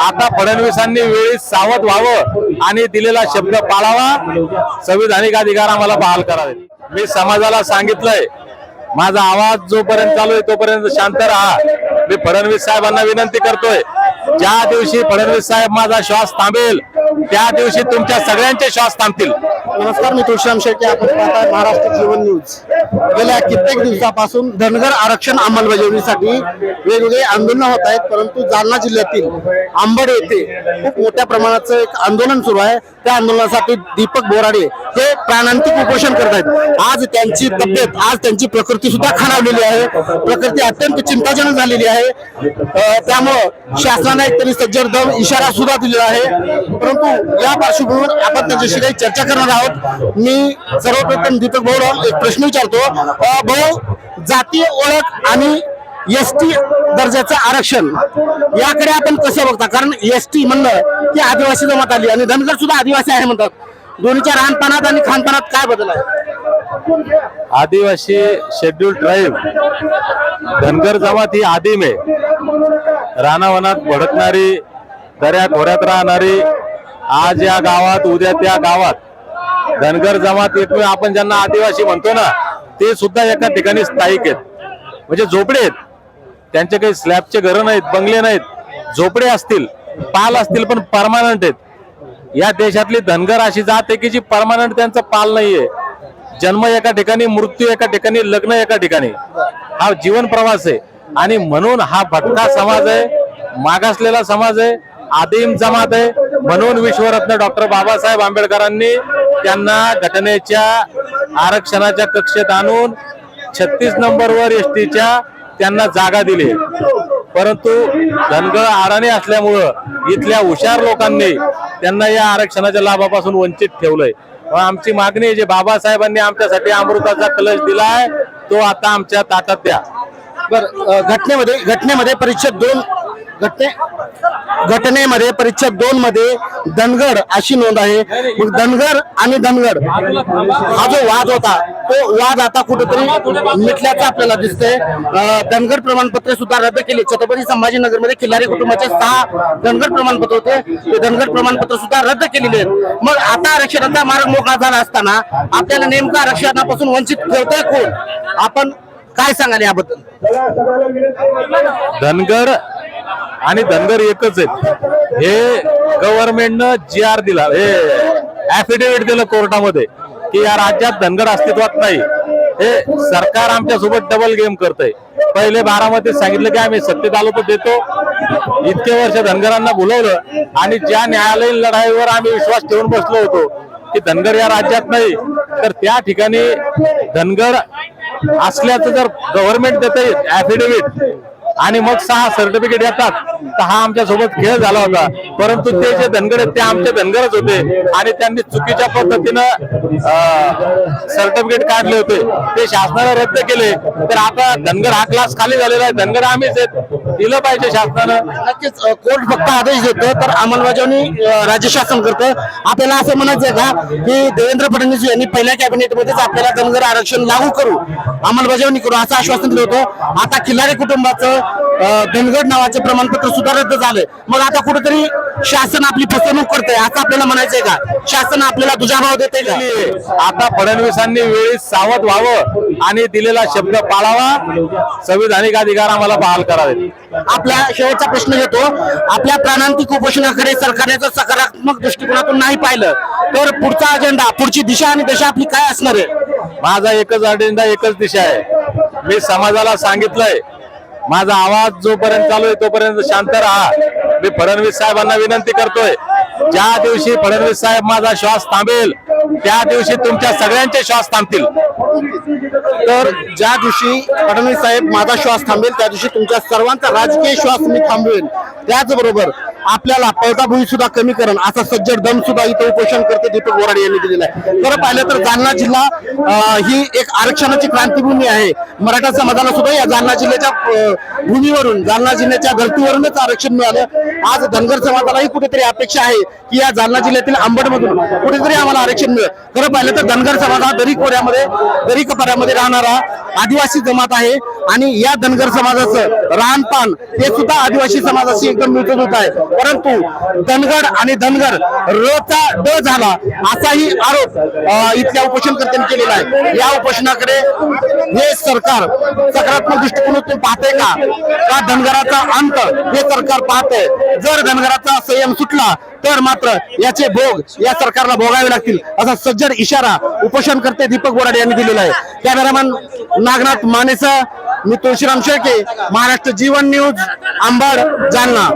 आता फडणवीसांनी वेळी सावध व्हावं आणि दिलेला शब्द पाळावा. संविधानिक अधिकार आम्हाला बहाल करावे मी समाजाला सांगितलंय माझा आवाज जोपर्यंत चालू आहे तोपर्यंत शांत राहा. मी फडणवीस साहेबांना विनंती करतोय ज्या दिवशी फडणवीस साहेब माझा श्वास थांबेल त्या दिवशी तुमच्या सगळ्यांचे श्वास थांबतील. नमस्कार मी तुळशीराम शेट्टी. आपण पाहताय महाराष्ट्र जीवन न्यूज. गेल्या कित्येक दिवसापासून धनगर आरक्षण अंमलबजावणीसाठी वेगवेगळे आंदोलन होत आहेत परंतु जालना जिल्ह्यातील आंबड येथे खूप मोठ्या प्रमाणाचं एक आंदोलन सुरू आहे. त्या आंदोलनासाठी दीपक बोराडे हे प्राणांतिक उपोषण करत आहेत. आज त्यांची तब्येत आज त्यांची प्रकृती सुद्धा खालावलेली आहे. प्रकृती अत्यंत चिंताजनक झालेली आहे. त्यामुळं शासनाने एक तरी सज्जर दम इशारा सुद्धा दिलेला आहे. परंतु या पार्श्वभूमीवर आपण त्यांच्याशी काही चर्चा करणार आहोत. मी सर्वप्रथम दीपक भाऊ एक प्रश्न विचारतो. भाऊ जातीय ओळख आणि एस टी दर्जाचं आरक्षण याकडे आपण कसं बघता? कारण एस टी म्हणलं की आदिवासी जमात आली आणि धनगर सुद्धा आदिवासी आहे म्हणतात. दोन्हीच्या राहणपानात आणि खानपानात काय बदल आहे? आदिवासी शेड्यूल ट्राईब धनगर जमात ही आदिम आहे. रानावनात भडकणारी दऱ्या खोऱ्यात राहणारी आज या गावात उद्या त्या गावात धनगर जमात एकमेव आपण ज्यांना आदिवासी म्हणतो ना ते सुद्धा एका ठिकाणी स्थायिक आहेत. म्हणजे झोपडे आहेत. त्यांचे काही स्लॅबचे घरं नाहीत बंगले नाहीत. झोपडे असतील पाल असतील पण परमानंट आहेत. या देशातली धनगर अशी जात आहे की जी परमानंट त्यांचा पाल नाहीये. जन्म एका ठिकाणी मृत्यू एका ठिकाणी लग्न एका ठिकाणी. हा जीवन प्रवास आहे. आणि म्हणून हा भटका समाज आहे मागासलेला समाज आहे आदिम जमात आहे. म्हणून विश्वरत्न डॉक्टर बाबासाहेब आंबेडकरांनी त्यांना घटनेच्या आरक्षणाच्या कक्षेत आणून छत्तीस नंबरवर एस टीच्या त्यांना जागा दिली. परंतु धनगळ अडाणी असल्यामुळं इथल्या हुशार लोकांनी त्यांना या आरक्षणाच्या लाभापासून वंचित ठेवलंय. आमची मागणी जे बाबासाहेबांनी आमच्यासाठी अमृताचा कलश दिलाय तो आता आमच्या ताटात द्या. बर घटनेमध्ये घटनेमध्ये परिषद दोन घटने घटनेमध्ये परिच्छेद दोन मध्ये धनगड अशी नोंद आहे. मग धनगर आणि धनगड हा जो वाद होता तो वाद आता कुठेतरी मिटल्याचं आपल्याला दिसतंय. धनगड धनगर प्रमाणपत्र सुद्धा रद्द केली. छत्रपती संभाजीनगरमध्ये खिल्लारी कुटुंबाचे सहा धनगर प्रमाणपत्र होते. ते धनगर प्रमाणपत्र सुद्धा रद्द केलेले आहेत. मग आता आरक्षणाचा मार्ग मोकळा झाला असताना आपल्याला नेमकं आरक्षणापासून वंचित ठेवतोय कोण? आपण काय सांगाल याबद्दल? धनगर आणि धनगर एकच आहेत हे गव्हर्नमेंटनं जी आर दिला हे ऍफिडेव्हिट दिलं कोर्टामध्ये की या राज्यात धनगर अस्तित्वात नाही. हे सरकार आमच्यासोबत डबल गेम करतंय. पहिले बारामतीत सांगितलं की आम्ही सत्तेत आलो तर देतो. इतके वर्ष धनगरांना बोलवलं आणि ज्या न्यायालयीन लढाईवर आम्ही विश्वास ठेवून बसलो होतो की धनगर या राज्यात नाही तर त्या ठिकाणी धनगर असल्याचं जर गव्हर्नमेंट देत ऍफिडेव्हिट आणि मग सहा सर्टिफिकेट येतात. तर हा आमच्यासोबत खेळ झाला होता. परंतु ते जे धनगर आहेत ते आमचे धनगरच होते. आणि त्यांनी चुकीच्या पद्धतीनं सर्टिफिकेट काढले होते. ते शासनाने रद्द केले. तर आता धनगर हा क्लास खाली झालेला आहे. धनगर आम्हीच आहेत. दिलं पाहिजे शासनानं. नक्कीच कोर्ट फक्त आदेश देतो तर अंमलबजावणी राज्य शासन करतं. आपल्याला असं म्हणायचं आहे का की देवेंद्र फडणवीस यांनी पहिल्या कॅबिनेटमध्येच आपल्याला धनगर आरक्षण लागू करू अंमलबजावणी करू असं आश्वासन दिलं होतं. आता खिल्लारी कुटुंबाचं अ, धनगर नावाचं प्रमाणपत्र सुद्धा रद्द झालंय मग आता कुठेतरी शासन आपली फसवणूक करतंय असं आपल्याला म्हणायचंय का? शासन आपल्याला दुजाभाव देते का? आता फडणवीसांनी वेळी सावध व्हावं आणि दिलेला शब्द पाळावा. संविधानिक अधिकार आम्हाला बहाल करावे आपला शेवटचा प्रश्न घेतो. आपल्या प्राणांतिक उपोषणाकडे सरकारने जर सकारात्मक दृष्टिकोनातून नाही पाहिलं तर पुढचा अजेंडा पुढची दिशा आणि दिशा आपली काय असणार आहे? माझा एकच अजेंडा एकच दिशा आहे. मी समाजाला सांगितलंय माझा आवाज जोपर्यंत चालू आहे तोपर्यंत शांत राहा. मी फडणवीस साहेबांना विनंती करतोय. ज्या दिवशी फडणवीस साहेब माझा श्वास थांबेल त्या दिवशी तुमच्या सगळ्यांचे श्वास थांबतील. तर ज्या दिवशी फडणवीस साहेब माझा श्वास थांबेल त्या दिवशी तुमच्या सर्वांचा राजकीय श्वास मी थांबवेल त्याचबरोबर आपल्याला पळताभुई सुद्धा कमी करण असा सज्जड दम सुद्धा इथं उपोषण करते दीपक बोराडे यांनी दिलेला आहे. खरं पाहिलं तर जालना जिल्हा ही एक आरक्षणाची क्रांतीभूमी आहे. मराठा समाजाला सुद्धा या जालना जिल्ह्याच्या भूमीवरून जालना जिल्ह्याच्या धर्तीवरूनच आरक्षण मिळालं. आज धनगर समाजालाही कुठेतरी अपेक्षा आहे की या जालना जिल्ह्यातील आंबडमधून कुठेतरी आम्हाला आरक्षण मिळेल. खरं पाहिलं तर धनगर समाज हा दरी खोऱ्यामध्ये दरी कपाऱ्यामध्ये राहणारा आदिवासी जमात आहे आणि या धनगर समाजाचं रानपान हे सुद्धा आदिवासी समाजाशी एकदम मिळत होत आहे. परंतु धनगड आणि धनगर रचा ड झाला असाही आरोप इथल्या उपोषणकर्त्यांनी केलेला आहे. या उपोषणाकडे हे सरकार सकारात्मक दृष्टिकोनातून पाहते का? का धनगराचा अंत हे सरकार पाहते जर धनगराचा संयम सुटला तर मात्र याचे भोग या सरकारला भोगावे लागतील असा सज्जड इशारा उपोषणकर्ते दीपक बोराडे यांनी दिलेला आहे. कॅमेरामॅन नागनाथ मानेसह मी तुळशीराम शेळके महाराष्ट्र जीवन न्यूज आंबड जालना